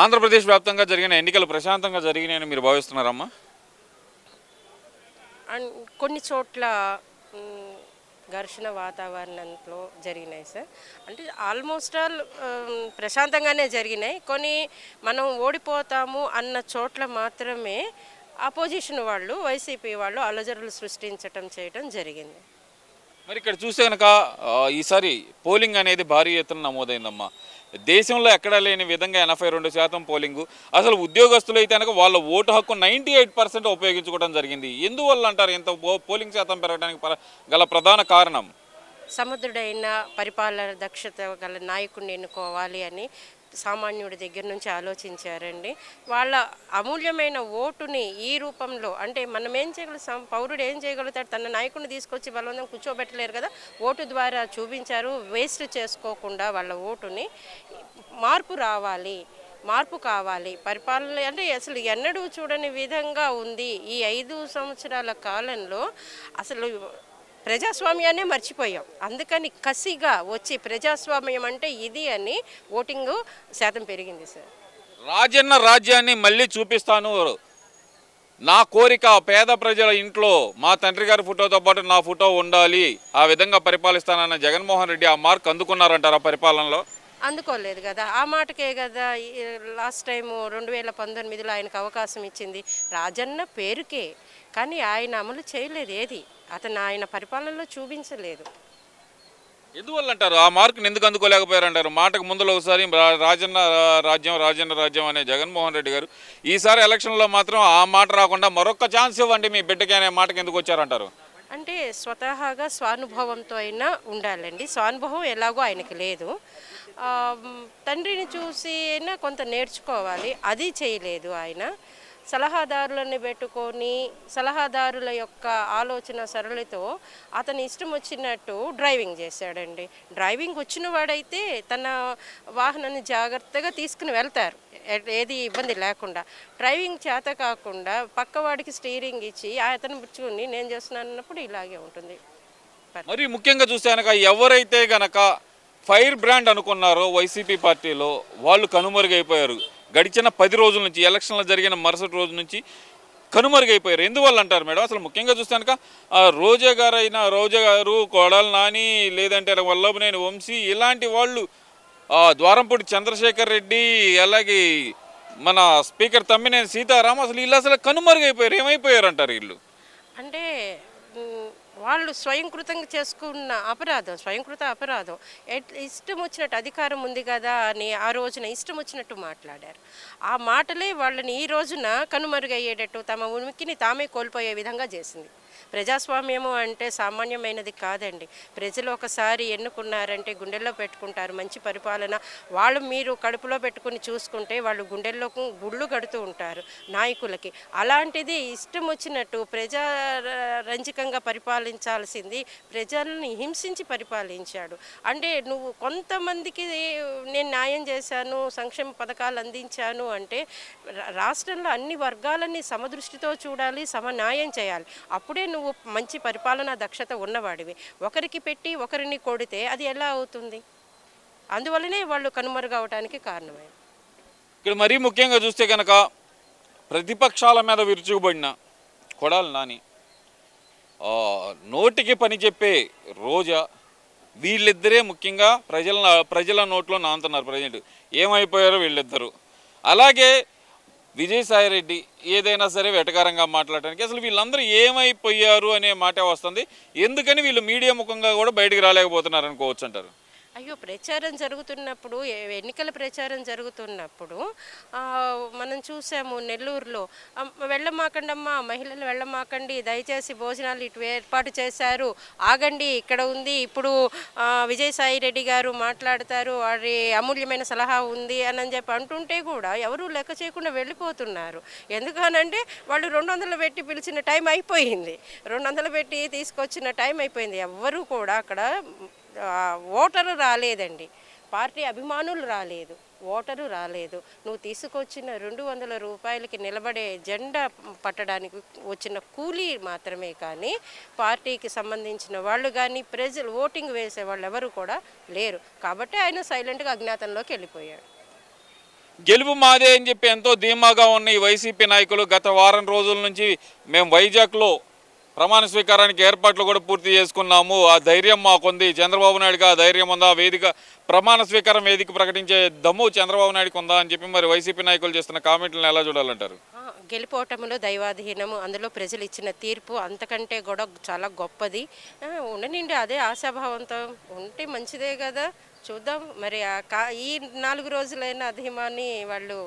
ఆంధ్రప్రదేశ్ వ్యాప్తంగా జరిగిన ఎన్నికలు ప్రశాంతంగా జరిగినాయని మీరు భావిస్తున్నారమ్మా? కొన్ని చోట్ల ఘర్షణ వాతావరణంలో జరిగినాయి సార్. అంటే ఆల్మోస్ట్ ఆల్ ప్రశాంతంగానే జరిగినాయి. కొన్ని మనం ఓడిపోతాము అన్న చోట్ల మాత్రమే అపోజిషన్ వాళ్ళు వైసీపీ వాళ్ళు అలజడులు సృష్టించటం చేయటం జరిగింది. మరి ఇక్కడ చూస్తే కనుక ఈసారి పోలింగ్ అనేది భారీ ఎత్తున నమోదైందమ్మా. దేశంలో ఎక్కడా లేని విధంగా ఎనభై రెండు శాతం పోలింగు. అసలు ఉద్యోగస్తులు అయితే కనుక వాళ్ళ ఓటు హక్కు నైంటీ ఎయిట్ పర్సెంట్ ఉపయోగించుకోవడం జరిగింది. ఎందువల్ల అంటారు ఇంత పోలింగ్ శాతం పెరగడానికి గల ప్రధాన కారణం? సముద్రుడైన పరిపాలన దక్షత గల నాయకుడిని ఎన్నుకోవాలి అని సామాన్యుడి దగ్గర నుంచి ఆలోచించారండి. వాళ్ళ అమూల్యమైన ఓటుని ఈ రూపంలో అంటే మనం ఏం చేయగలుగుతాం పౌరుడు ఏం చేయగలుగుతాడు? తన నాయకుడిని తీసుకొచ్చి బలవంతం కూర్చోబెట్టలేరు కదా? ఓటు ద్వారా చూపించారు వేస్ట్ చేసుకోకుండా వాళ్ళ ఓటుని మార్పు రావాలి మార్పు కావాలి. పరిపాలన అంటే అసలు ఎన్నడూ చూడని విధంగా ఉంది ఈ ఐదు సంవత్సరాల కాలంలో. అసలు ప్రజాస్వామ్యాన్ని మర్చిపోయాం. అందుకని కసిగా వచ్చి ప్రజాస్వామ్యం అంటే ఇది అని ఓటింగ్ శాతం పెరిగింది సార్. రాజన్న రాజ్యాన్ని మళ్ళీ చూపిస్తాను నా కోరిక పేద ప్రజల ఇంట్లో మా తండ్రి గారి ఫోటోతో పాటు నా ఫోటో ఉండాలి. ఆ విధంగా పరిపాలిస్తానన్న జగన్మోహన్ రెడ్డి ఆ మార్క్ అందుకున్నారంటారా పరిపాలనలో? అందుకోలేదు కదా. ఆ మాటకే కదా ఈ లాస్ట్ టైం రెండు వేల పంతొమ్మిదిలో ఆయనకు అవకాశం ఇచ్చింది. రాజన్న పేరుకే. కానీ ఆయన అమలు చేయలేదు ఏది? అతను ఆయన పరిపాలనలో చూపించలేదు. ఎందువల్ల అంటారు ఆ మార్కుని ఎందుకు అందుకోలేకపోయారు అంటారు మాటకు ముందులో ఒకసారి రా- రాజన్న రాజ్యం రాజన్న రాజ్యం అనే జగన్మోహన్ రెడ్డి గారు ఈసారి ఎలక్షన్లో మాత్రం ఆ మాట రాకుండా మరొక ఛాన్స్ ఇవ్వండి మీ బిడ్డకి అనే మాటకి ఎందుకు వచ్చారంటారు? అంటే స్వతహాగా స్వానుభవంతో అయినా ఉండాలండి. స్వానుభవం ఎలాగో ఆయనకి లేదు. తండ్రిని చూసి అయినా కొంత నేర్చుకోవాలి. అది చేయలేదు ఆయన. సలహాదారులని పెట్టుకొని సలహాదారుల యొక్క ఆలోచన సరళితో అతని ఇష్టం వచ్చినట్టు డ్రైవింగ్ చేశాడండి. డ్రైవింగ్ వచ్చిన వాడైతే తన వాహనాన్ని జాగ్రత్తగా తీసుకుని వెళ్తారు. ఏది ఇబ్బంది లేకుండా. డ్రైవింగ్ చేత కాకుండా పక్కవాడికి స్టీరింగ్ ఇచ్చి అతను పుచ్చుకుని నేను చేస్తున్నాను అన్నప్పుడు ఇలాగే ఉంటుంది. మరి ముఖ్యంగా చూస్తే కనుక ఎవరైతే గనక ఫైర్ బ్రాండ్ అనుకున్నారో వైసీపీ పార్టీలో వాళ్ళు కనుమరుగైపోయారు. గడిచిన పది రోజుల నుంచి ఎలక్షన్లు జరిగిన మరుసటి రోజు నుంచి కనుమరుగైపోయారు. ఎందువల్ల అంటారు మేడం? అసలు ముఖ్యంగా చూస్తే కనుక ఆ రోజా గారు అయినా రోజా గారు కొడాలి నాని లేదంటే వల్లభనేని వంశీ ఇలాంటి వాళ్ళు ద్వారంపూడి చంద్రశేఖర్ రెడ్డి అలాగే మన స్పీకర్ తమ్మినేని సీతారాం అసలు వీళ్ళు అసలు కనుమరుగైపోయారు ఏమైపోయారు అంటారు వీళ్ళు? అంటే వాళ్ళు స్వయంకృతంగా చేసుకున్న అపరాధం స్వయంకృత అపరాధం. ఎట్- ఇష్టం వచ్చినట్టు అధికారం ఉంది కదా అని ఆ రోజున ఇష్టం వచ్చినట్టు మాట్లాడారు. ఆ మాటలే వాళ్ళని ఈ రోజున కనుమరుగయ్యేటట్టు తమ ఉనికిని తామే కోల్పోయే విధంగా చేసింది. ప్రజాస్వామ్యము అంటే సామాన్యమైనది కాదండి. ప్రజలు ఒకసారి ఎన్నుకున్నారంటే గుండెల్లో పెట్టుకుంటారు. మంచి పరిపాలన. వాళ్ళు మీరు కడుపులో పెట్టుకుని చూసుకుంటే వాళ్ళు గుండెల్లో గుళ్ళు కడుతూ ఉంటారు నాయకులకి. అలాంటిది ఇష్టం వచ్చినట్టు ప్రజా రంజకంగా పరిపాలించాల్సింది ప్రజల్ని హింసించి పరిపాలించాడు. అంటే నువ్వు కొంతమందికి నేను న్యాయం చేశాను సంక్షేమ పథకాలు అందించాను అంటే రా- రాష్ట్రంలో అన్ని వర్గాలని సమదృష్టితో చూడాలి సమన్యాయం చేయాలి. అప్పుడే నువ్వు మంచి పరిపాలనా దక్షత ఉన్నవాడివి. ఒకరికి పెట్టి ఒకరిని కొడితే అది ఎలా అవుతుంది? అందువల్లనే వాళ్ళు కనుమరుగవటానికి కారణమైంది ఇక్కడ మరీ ముఖ్యంగా చూస్తే కనుక ప్రతిపక్షాల మీద విరుచుకుపడిన కొడాలి నాని నోటికి పని చెప్పే రోజా వీళ్ళిద్దరే ముఖ్యంగా ప్రజల ప్రజల నోట్లో నాంతున్నారు ప్రజెంట్. ఏమైపోయారో వీళ్ళిద్దరు. అలాగే విజయసాయిరెడ్డి ఏదైనా సరే వెటకారంగా మాట్లాడటానికి అసలు వీళ్ళందరూ ఏమైపోయారు అనే మాట వస్తుంది. ఎందుకని వీళ్ళు మీడియా ముఖంగా కూడా బయటకు రాలేకపోతున్నారు అనుకోవచ్చు అంటారు. అయ్యో ప్రచారం జరుగుతున్నప్పుడు ఎన్నికల ప్రచారం జరుగుతున్నప్పుడు మనం చూసాము నెల్లూరులో వెళ్ళమాకండమ్మా మహిళలు వెళ్ళమాకండి దయచేసి భోజనాలు ఇటు ఏర్పాటు చేశారు ఆగండి ఇక్కడ ఉంది ఇప్పుడు విజయసాయి రెడ్డి గారు మాట్లాడతారు వారి అమూల్యమైన సలహా ఉంది అని అని చెప్పి అంటుంటే కూడా ఎవరూ లెక్క చేయకుండా వెళ్ళిపోతున్నారు. ఎందుకనంటే వాళ్ళు రెండు వందలు పెట్టి పిలిచిన టైం అయిపోయింది. రెండు వందలు పెట్టి తీసుకొచ్చిన టైం అయిపోయింది. ఎవ్వరూ కూడా అక్కడ ఓటరు రాలేదండి. పార్టీ అభిమానులు రాలేదు. ఓటరు రాలేదు. నువ్వు తీసుకొచ్చిన రెండు వందల రూపాయలకి నిలబడే జెండా పట్టడానికి వచ్చిన కూలీ మాత్రమే కానీ పార్టీకి సంబంధించిన వాళ్ళు కానీ ప్రజలు ఓటింగ్ వేసే వాళ్ళు ఎవరు కూడా లేరు. కాబట్టి ఆయన సైలెంట్గా అజ్ఞాతంలోకి వెళ్ళిపోయాడు. గెలుపు మాదే అని చెప్పి ఎంతో ధీమాగా ఉన్న ఈ వైసీపీ నాయకులు గత వారం రోజుల నుంచి మేము వైజాగ్లో ప్రమాణ స్వీకారానికి ఏర్పాట్లు కూడా పూర్తి చేసుకున్నాము. ఆ ధైర్యం మాకుంది. చంద్రబాబు నాయుడుగా ఆ ధైర్యం ఉందా? వేదిక ప్రమాణ స్వీకారం వేదిక ప్రకటించే దమ్ము చంద్రబాబు నాయుడుకి ఉందా అని చెప్పి మరి వైసీపీ నాయకులు చేస్తున్న కామెంట్లను ఎలా చూడాలంటారు? గెలిపోవటంలో దైవాధీనము అందులో ప్రజలు ఇచ్చిన తీర్పు అంతకంటే కూడా చాలా గొప్పది. ఆ, ఉండనిండి అదే ఆశాభావంతో ఉంటే మంచిదే కదా. చూద్దాం. మరి ఆ కా ఈ నాలుగు రోజులైన అధీమాన్ని వాళ్ళు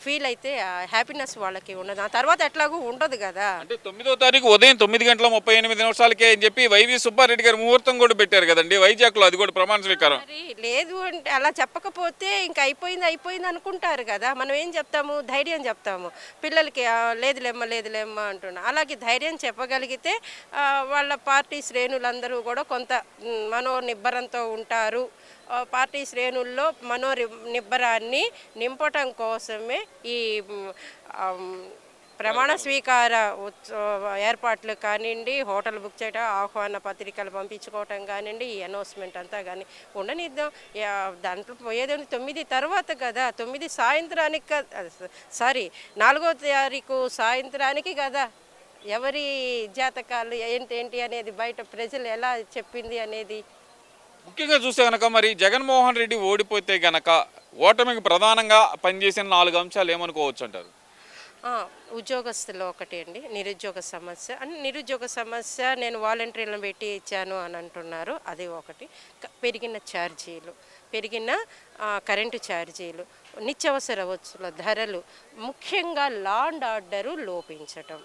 ఫీల్ అయితే ఆ హ్యాపీనెస్ వాళ్ళకి ఉండదు ఆ తర్వాత ఎట్లాగూ ఉండదు కదా. అంటే తొమ్మిదో తారీఖు ఉదయం తొమ్మిది గంటల ముప్పై ఎనిమిది నిమిషాలకే అని చెప్పి వైవి సుబ్బారెడ్డి గారు ముహూర్తం కూడా పెట్టారు కదండి. వైజాగ్లో అది కూడా ప్రమాణ స్వీకారం. మరి లేదు అంటే అలా చెప్పకపోతే ఇంకా అయిపోయింది అయిపోయింది అనుకుంటారు కదా. మనం ఏం చెప్తాము? ధైర్యం చెప్తాము. పిల్లలకి "ఆ, లేదులేమ్మా లేదులేమ్మా అంటున్నా. అలాగే ధైర్యం చెప్పగలిగితే ఆ, వాళ్ళ పార్టీ శ్రేణులందరూ కూడా కొంత మ్, మనోనిబ్బరంతో ఉంటారు. పార్టీ శ్రేణుల్లో మనోరి నిబ్బరాన్ని నింపటం కోసమే ఈ ప్రమాణ స్వీకార ఉత్సవ ఏర్పాట్లు కానివ్వండి హోటల్ బుక్ చేయటం ఆహ్వాన పత్రికలు పంపించుకోవటం కానివ్వండి ఈ అనౌన్స్మెంట్ అంతా కానీ ఉండనిద్దాం. దాంట్లో పోయేది తొమ్మిది తర్వాత కదా తొమ్మిది సాయంత్రానికి సారీ నాలుగో తారీఖు సాయంత్రానికి కదా ఎవరి జాతకాలు ఏంటి ఏంటి అనేది బయట ప్రజలు ఎలా చెప్పింది అనేది ముఖ్యంగా చూస్తే కనుక మరి జగన్మోహన్ రెడ్డి ఓడిపోతే గనక ఓటమికి ప్రధానంగా పనిచేసిన నాలుగు అంశాలు ఏమనుకోవచ్చు అంటారు? ఉద్యోగస్తులు ఒకటి అండి. నిరుద్యోగ సమస్య. అంటే నిరుద్యోగ సమస్య నేను వాలంటీర్లను పెట్టి ఇచ్చాను అని అంటున్నారు. అది ఒకటి. పెరిగిన ఛార్జీలు. పెరిగిన కరెంటు ఛార్జీలు. నిత్యావసర వస్తువుల ధరలు. ముఖ్యంగా లాండ్ ఆర్డరు లోపించటం.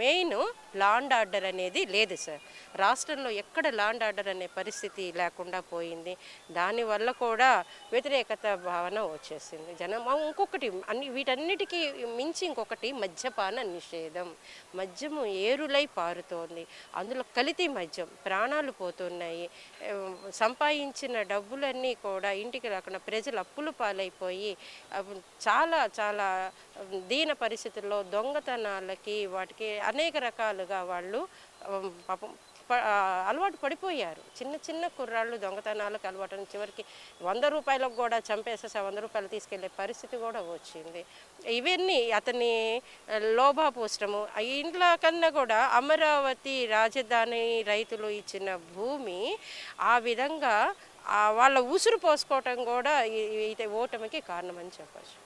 మెయిన్ లాండ్ ఆర్డర్ అనేది లేదు సార్. రాష్ట్రంలో ఎక్కడ లాండ్ ఆర్డర్ అనే పరిస్థితి లేకుండా పోయింది. దానివల్ల కూడా వ్యతిరేకత భావన వచ్చేసింది. జనం ఇంకొకటి అన్ని వీటన్నిటికీ మించి ఇంకొకటి మద్యపాన నిషేధం. మద్యము ఏరులై పారుతోంది. అందులో కలితి మద్యం ప్రాణాలు పోతున్నాయి. సంపాదించిన డబ్బులన్నీ కూడా ఇంటికి రాకుండా ప్రజలు అప్పులు పాలైపోయి చాలా చాలా దీన పరిస్థితుల్లో దొంగతనాలకి వాటికి అనేక రకాలుగా వాళ్ళు పాపం అలవాటు పడిపోయారు. చిన్న చిన్న కుర్రాళ్ళు దొంగతనాలకు అలవాటు చివరికి వంద రూపాయలకు కూడా చంపేసేసి వంద రూపాయలు తీసుకెళ్ళే పరిస్థితి కూడా వచ్చింది. ఇవన్నీ అతని లోభాపోష్టము. ఇంట్లో కన్నా కూడా అమరావతి రాజధాని రైతులు ఇచ్చిన భూమి ఆ విధంగా వాళ్ళ ఉసురు పోసుకోవటం కూడా అయితే ఈ ఓటమికి కారణమని చెప్పచ్చు.